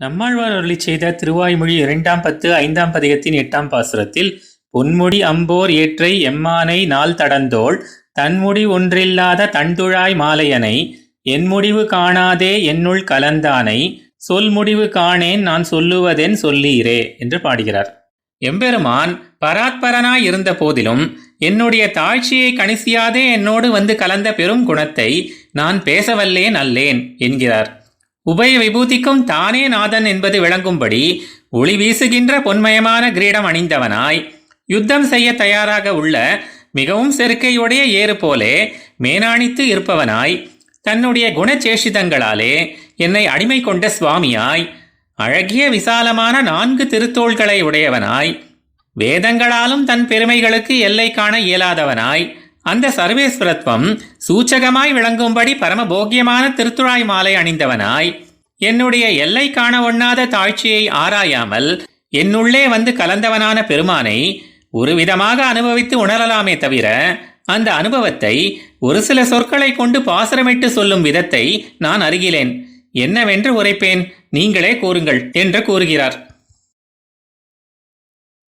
நம்மாழ்வார் அருளி செய்த திருவாய்மொழி இரண்டாம் பத்து ஐந்தாம் பதிகத்தின் எட்டாம் பாசுரத்தில் பொன்முடி அம்போர் ஏற்றை எம்மானை நாள் தடந்தோள் தன்முடி ஒன்றில்லாத தண்டுழாய் மாலையனை என் முடிவு காணாதே என்னுள் கலந்தானை சொல் முடிவு காணேன் நான் சொல்லுவதென் சொல்லீரே என்று பாடுகிறார். எம்பெருமான் பராத்பரனாய் இருந்த போதிலும் என்னுடைய தாழ்ச்சியை கணிசியாதே என்னோடு வந்து கலந்த பெரும் குணத்தை நான் பேசவல்லேன் அல்லேன் என்கிறார். உபய விபூதிக்கும் தானே நாதன் என்பது விளங்கும்படி ஒளி வீசுகின்ற பொன்மயமான கிரீடம் அணிந்தவனாய் யுத்தம் செய்ய தயாராக உள்ள மிகவும் செருக்கையுடைய ஏறு போலே மேனாணித்து இருப்பவனாய் தன்னுடைய குணச்சேஷிதங்களாலே என்னை அடிமை கொண்ட சுவாமியாய் அழகிய விசாலமான நான்கு திருத்தோள்களை உடையவனாய் வேதங்களாலும் தன் பெருமைகளுக்கு எல்லை காண இயலாதவனாய் அந்த சர்வேஸ்வரத்வம் சூச்சகமாய் விளங்கும்படி பரமபோக்கியமான திருத்துழாய் மாலை அணிந்தவனாய் என்னுடைய எல்லை காண ஒண்ணாத தாழ்ச்சியை ஆராயாமல் என்னுள்ளே வந்து கலந்தவனான பெருமானை ஒரு விதமாக அனுபவித்து உணரலாமே தவிர அந்த அனுபவத்தை ஒரு சில சொற்களை கொண்டு பாசுரமிட்டு சொல்லும் விதத்தை நான் அறிகிறேன். என்னவென்று உரைப்பேன்? நீங்களே கூறுங்கள் என்று கூறுகிறார்.